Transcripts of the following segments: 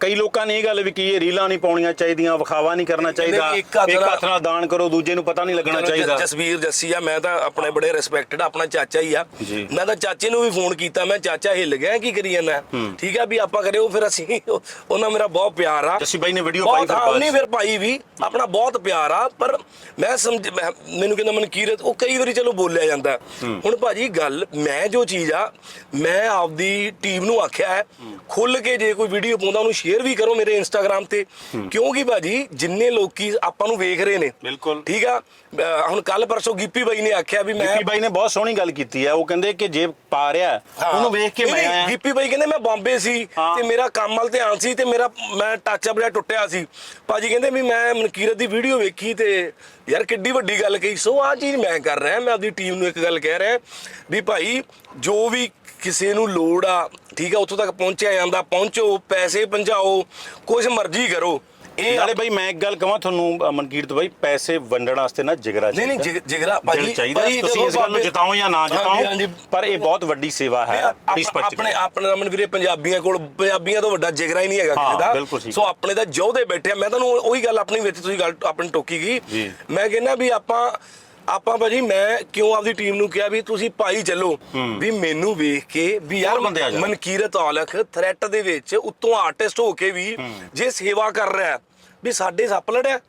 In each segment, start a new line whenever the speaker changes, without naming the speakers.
ਕਈ ਲੋਕਾਂ ਨੇ ਇਹ ਗੱਲ ਵੀ ਕੀ ਇਹ ਰੀਲਾਂ ਨਹੀਂ ਪਾਉਣੀਆਂ ਚਾਹੀਦੀਆਂ ਵਿਖਾਵਾ ਨਹੀਂ ਕਰਨਾ ਚਾਹੀਦਾ
ਇੱਕ ਹੱਥ ਨਾਲ-
ਦਾਨ ਕਰੋ ਦੂਜੇ ਨੂੰ ਪਤਾ ਨਹੀਂ ਲੱਗਣਾ ਚਾਹੀਦਾ।
ਜਸਵੀਰ ਜੱਸੀ ਆ ਮੈਂ ਤਾਂ ਆਪਣੇ ਬੜੇ ਰਿਸਪੈਕਟਡ ਆਪਣਾ ਚਾਚਾ ਹੀ ਆ। ਮੈਂ ਤਾਂ ਚਾਚੇ ਨੂੰ ਵੀ ਫੋਨ ਕੀਤਾ ਮੈਂ ਚਾਚਾ ਹਿੱਲ ਗਿਆ ਕੀ ਕਰੀ ਜਾਂਦਾ? ਠੀਕ ਆ ਵੀ ਆਪਾਂ ਕਰਿਓ ਫਿਰ ਅਸੀਂ ਉਹਨਾਂ ਮੇਰਾ ਬਹੁਤ ਪਿਆਰ ਆ।
ਜੱਸੀ ਬਾਈ ਨੇ ਵੀਡੀਓ ਪਾਈ ਫਿਰ
ਹਾਂ
ਬਾਅਦ
ਉਹਨੇ
ਚ।
ਫਿਰ ਪਾਈ ਵੀ ਆਪਣਾ ਬਹੁਤ ਪਿਆਰ ਆ ਪਰ ਮੈਂ ਸਮਝ ਮੈਨੂੰ ਕਹਿੰਦਾ ਮਨਕੀਰਤ ਉਹ ਕਈ ਵਾਰੀ ਚਲੋ ਬੋਲਿਆ ਜਾਂਦਾ। ਹੁਣ ਭਾਜੀ ਗੱਲ ਮੈਂ ਜੋ ਚੀਜ਼ ਆ ਮੈਂ ਆਪਦੀ ਟੀਮ ਨੂੰ ਆਖਿਆ ਹੈ ਖੁੱਲ ਕੇ ਜੇ ਕੋਈ ਵੀਡੀਓ ਪਾਉਂਦਾ ਉਹਨੂੰ ਸ਼ੇਅਰ ਵੀ ਕਰੋ ਮੇਰੇ ਇੰਸਟਾਗ੍ਰam ਤੇ। ਕਿਉਂਕਿ ਭਾਜੀ? ਜਿੰਨੇ ਲੋਕੀ ਆਪਾਂ ਨੂੰ ਵੇਖ ਰਹੇ ਨੇ।
ਬਿਲਕੁਲ।
ਠੀਕ ਆ? ਹੁਣ ਕੱਲ ਪਰਸੋਂ ਗਿੱਪੀ ਬਾਈ ਨੇ ਆਖਿਆ ਵੀ ਮੈਂ
ਗਿੱਪੀ ਬਾਈ ਨੇ ਬਹੁਤ ਸੋਹਣੀ ਗੱਲ ਕੀਤੀ ਹੈ ਉਹ ਕਹਿੰਦੇ ਕਿ ਜੇ ਪਾ ਰਿਹਾ। ਉਹਨੂੰ ਵੇਖ ਕੇ ਮੈਂ ਆਇਆ।
ਗਿੱਪੀ ਬਾਈ ਕਹਿੰਦੇ ਮੈਂ ਬੰਬੇ ਸੀ। ਤੇ ਮੇਰਾ ਕੰਮ ਵੱਲ ਧਿਆਨ ਸੀ ਤੇ ਮੇਰਾ ਮੈਂ ਟੱਚ ਅਪ ਟੁੱਟਿਆ ਸੀ। ਭਾਜੀ ਕਹਿੰਦੇ ਵੀ ਮੈਂ ਮਨਕੀਰਤ ਦੀ ਵੀਡੀਓ ਵੇਖੀ ਤੇ ਯਾਰ ਕਿੱਡੀ ਵੱਡੀ ਗੱਲ ਕਹੀ। ਸੋ ਆ ਚੀਜ਼ ਮੈਂ ਕਰ ਰਿਹਾ। ਮੈਂ ਆਪਦੀ ਟੀਮ ਨੂੰ ਇੱਕ ਗੱਲ ਕਹਿ ਰਿਹਾ ਵੀ ਭਾਈ ਜੋ ਵੀ ਕਿਸੇ ਨੂੰ ਲੋੜ ਆ ਠੀਕ ਆ ਉੱਥੋਂ ਤੱਕ ਪਹੁੰਚਿਆ ਜਾਂਦਾ ਪਹੁੰਚੋ ਪੈਸੇ ਪਹੁੰਚਾਓ ਕੁਝ ਮਰਜ਼ੀ ਕਰੋ ਇਹ
ਨਾਲੇ ਬਾਈ ਮੈਂ ਇੱਕ ਗੱਲ ਕਹਾਂ ਤੁਹਾਨੂੰ ਮਨਕੀਰਤ ਬਾਈ ਪੈਸੇ ਵੰਡਣ ਵਾਸਤੇ ਨਾ ਜਿਗਰਾ
ਨਹੀਂ ਨਹੀਂ ਜਿਗਰਾ ਭਾਜੀ
ਚਾਹੀਦਾ ਤੁਸੀਂ ਇਸ ਗੱਲ ਨੂੰ ਜਿਤਾਓ ਜਾਂ ਨਾ ਜਿਤਾਓ। ਪਰ ਇਹ ਬਹੁਤ ਵੱਡੀ ਸੇਵਾ ਹੈ
ਆਪਣੇ ਆਪਣੇ ਰਮਨ ਵੀਰੇ ਪੰਜਾਬੀਆਂ ਕੋਲ ਪੰਜਾਬੀਆਂ ਤੋਂ ਵੱਡਾ ਜਿਗਰਾ ਹੀ ਨਹੀਂ ਹੈਗਾ ਕਿਸੇ ਦਾ। ਸੋ ਆਪਣੇ ਤਾਂ ਜੋਧੇ ਬੈਠੇ। ਮੈਂ ਤੁਹਾਨੂੰ ਉਹੀ ਗੱਲ ਆਪਣੀ ਵਿੱਚ ਤੁਸੀਂ ਗੱਲ ਆਪਣੀ ਟੋਕੀ ਗਈ। ਮੈਂ ਕਹਿੰਦਾ ਵੀ ਆਪਾਂ ਆਪਾਂ ਭਾਜੀ ਮੈਂ ਕਿਉਂ ਆਪਦੀ ਟੀਮ ਨੂੰ ਕਿਹਾ ਵੀ ਤੁਸੀਂ ਪਾਈ ਚੱਲੋ? ਵੀ ਮੈਨੂੰ ਵੇਖ ਕੇ ਵੀ ਯਾਰ
ਹੋਰ ਬੰਦੇ ਆ ਜਾਣ।
ਮਨਕੀਰਤ ਔਲਖ ਥ੍ਰੈਟ ਦੇ ਵਿੱਚ ਉੱਤੋਂ ਆਰਟਿਸਟ ਹੋ ਕੇ ਵੀ ਜੇ ਸੇਵਾ ਕਰ ਰਿਹਾ ਵੀ ਸਾਡੇ ਸੱਪ ਲੜਿਆ।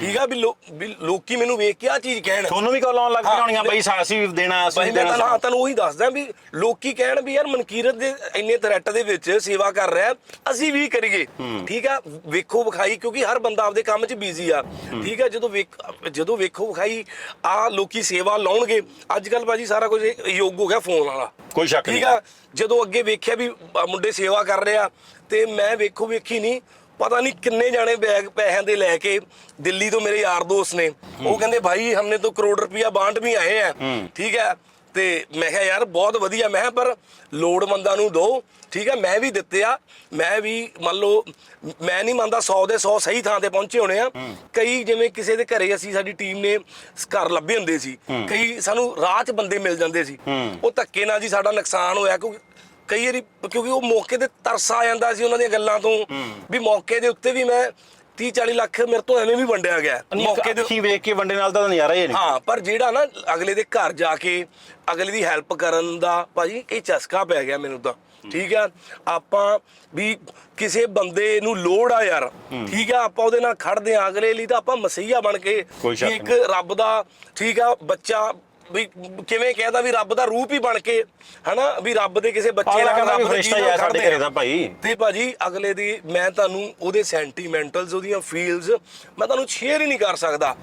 ਠੀਕ ਆ ਵੀ ਲੋ- ਵੀ ਲੋਕੀ ਮੈਨੂੰ ਵੇਖ ਕੇ ਆ ਚੀਜ਼ ਕਹਿਣ।
ਤੁਹਾਨੂੰ ਵੀ ਕਾਲ ਆਉਣ ਲੱਗ
ਹਾਂ,
ਪਈਆਂ ਬਈ ਸਾ- ਅਸੀਂ ਦੇਣਾ ਅਸੀਂ
ਮੈਂ
ਦੇਣਾ
ਤਾਂ ਹਾਂ ਤੁਹਾਨੂੰ ਉਹੀ ਦੱਸਦਾ ਵੀ ਲੋਕੀ ਕਹਿਣ ਵੀ ਯਾਰ ਮਨਕੀਰਤ ਦੇ ਇੰਨੇ ਥ੍ਰੈਟ ਦੇ ਵਿੱਚ ਸੇਵਾ ਕਰ ਰਿਹਾ ਅਸੀਂ ਵੀ ਕਰੀਏ। ਠੀਕ ਆ ਵੇਖੋ ਵਿਖਾਈ ਕਿਉਂਕਿ ਹਰ ਬੰਦਾ ਆਪਦੇ ਕੰਮ 'ਚ ਬਿਜ਼ੀ ਆ। ਠੀਕ ਆ ਜਦੋਂ ਵੇਖ ਜਦੋਂ ਵੇਖੋ ਵਿਖਾਈ ਆ ਲੋਕੀ ਸੇਵਾ ਲਾਉਣਗੇ ਅੱਜ ਕੱਲ ਭਾਜੀ ਸਾਰਾ ਕੁਝ ਯੋਗ ਹੋ ਗਿਆ ਫੋਨ ਵਾਲਾ।
ਕੋਈ ਸ਼ੱਕ
ਠੀਕ
ਨਹੀਂ।
ਆ ਜਦੋਂ ਅੱਗੇ ਵੇਖਿਆ ਵੀ ਆ ਮੁੰਡੇ ਸੇਵਾ ਕਰ ਰਹੇ ਆ ਤੇ ਮੈਂ ਵੇਖੋ ਵੇਖੀ ਨਹੀਂ ਪਤਾ ਨਹੀਂ ਕਿੰਨੇ ਜਾਣੇ ਬੈਗ ਪੈਸਿਆਂ ਦੇ ਲੈ ਕੇ ਦਿੱਲੀ ਤੋਂ ਮੇਰੇ ਯਾਰ ਦੋਸਤ ਨੇ। ਉਹ ਕਹਿੰਦੇ ਭਾਈ ਹਮਨੇ ਤੋਂ ਕਰੋੜ ਰੁਪਇਆ ਬਾਂਟ ਵੀ ਆਏ ਆ। ਠੀਕ ਹੈ? ਤੇ ਮੈਂ ਕਿਹਾ ਯਾਰ ਬਹੁਤ ਵਧੀਆ। ਮੈਂ ਪਰ ਲੋੜਵੰਦਾਂ ਨੂੰ ਦੋ। ਠੀਕ ਹੈ? ਮੈਂ ਵੀ ਦਿੱਤੇ ਆ। ਮੈਂ ਵੀ ਮੰਨ ਲਓ ਮੈਂ ਨਹੀਂ ਮੰਨਦਾ 100 ਦੇ 100 ਸਹੀ ਥਾਂ ਤੇ ਪਹੁੰਚੇ ਹੋਣੇ ਆ। ਕਈ ਜਿਵੇਂ ਕਿਸੇ ਦੇ ਘਰੇ ਅਸੀਂ ਸਾਡੀ ਟੀਮ ਨੇ ਘਰ ਲੱਭੇ ਹੁੰਦੇ ਸੀ। ਕਈ ਸਾਨੂੰ ਰਾਹ 'ਚ ਬੰਦੇ ਮਿਲ ਜਾਂਦੇ ਸੀ। ਉਹ ਧੱਕੇ ਨਾਲ ਜੀ ਸਾਡਾ ਨੁਕਸਾਨ ਹੋਇਆ ਕਿਉਂਕਿ ਕਈ ਵਾਰੀ ਕਿਉਂਕਿ ਉਹ ਮੌਕੇ ਤੇ ਤਰਸ ਆ ਜਾਂਦਾ ਸੀ ਉਹਨਾਂ ਦੀਆਂ ਗੱਲਾਂ ਤੋਂ। ਵੀ ਮੌਕੇ ਦੇ ਉੱਤੇ ਵੀ ਮੈਂ 30 40 ਲੱਖ ਮੇਰੇ ਤੋਂ ਐਵੇਂ ਵੀ ਵੰਡਿਆ ਗਿਆ। ਮੌਕੇ ਦੇ
ਅੱਖੀਂ ਵੇਖ ਕੇ ਵੰਡੇ ਨਾਲ ਤਾਂ ਨਜ਼ਾਰਾ ਹੀ ਨਹੀਂ।
ਹਾਂ ਪਰ ਜਿਹੜਾ ਨਾ ਅਗਲੇ ਦੇ ਘਰ ਜਾ ਕੇ ਅਗਲੇ ਦੀ ਹੈਲਪ ਕਰਨ ਦਾ ਭਾਜੀ ਇਹ ਚਸਕਾ ਪੈ ਗਿਆ ਮੈਨੂੰ ਤਾਂ। ਠੀਕ ਆ? ਆਪਾਂ ਵੀ ਕਿਸੇ ਬੰਦੇ ਨੂੰ ਲੋੜ ਆ ਯਾਰ। ਠੀਕ ਆ? ਆਪਾਂ ਉਹਦੇ ਨਾਲ ਖੜਦੇ ਆ। ਅਗਲੇ ਲਈ ਤਾਂ ਆਪਾਂ ਮਸੀਹਾ ਬਣ ਕੇ ਇੱਕ ਰੱਬ ਦਾ ਠੀਕ ਆ ਬੱਚਾ ਵੀ ਕਿਵੇਂ ਕਹਿਦਾ ਵੀ ਰੱਬ ਦਾ ਰੂਪ ਹੀ ਬਣ ਕੇ ਹਨਾ ਵੀ ਰੱਬ ਦੇ ਕਿਸੇ ਬੱਚੇ ਨਾਲ
ਕਹਿੰਦਾ
ਰੱਬ
ਫਰਿਸ਼ਤਾ ਹੀ ਆ ਸਾਡੇ ਘਰੇ ਦਾ ਭਾਈ।
ਤੇ ਭਾਜੀ ਅਗਲੇ ਦੀ ਮੈਂ ਤੁਹਾਨੂੰ ਉਹਦੇ ਸੈਂਟੀਮੈਂਟਲਸ ਉਹਦੀਆਂ ਫੀਲਸ ਮੈਂ ਤੁਹਾਨੂੰ ਸ਼ੇਅਰ ਹੀ ਨਹੀਂ ਕਰ ਸਕਦਾ।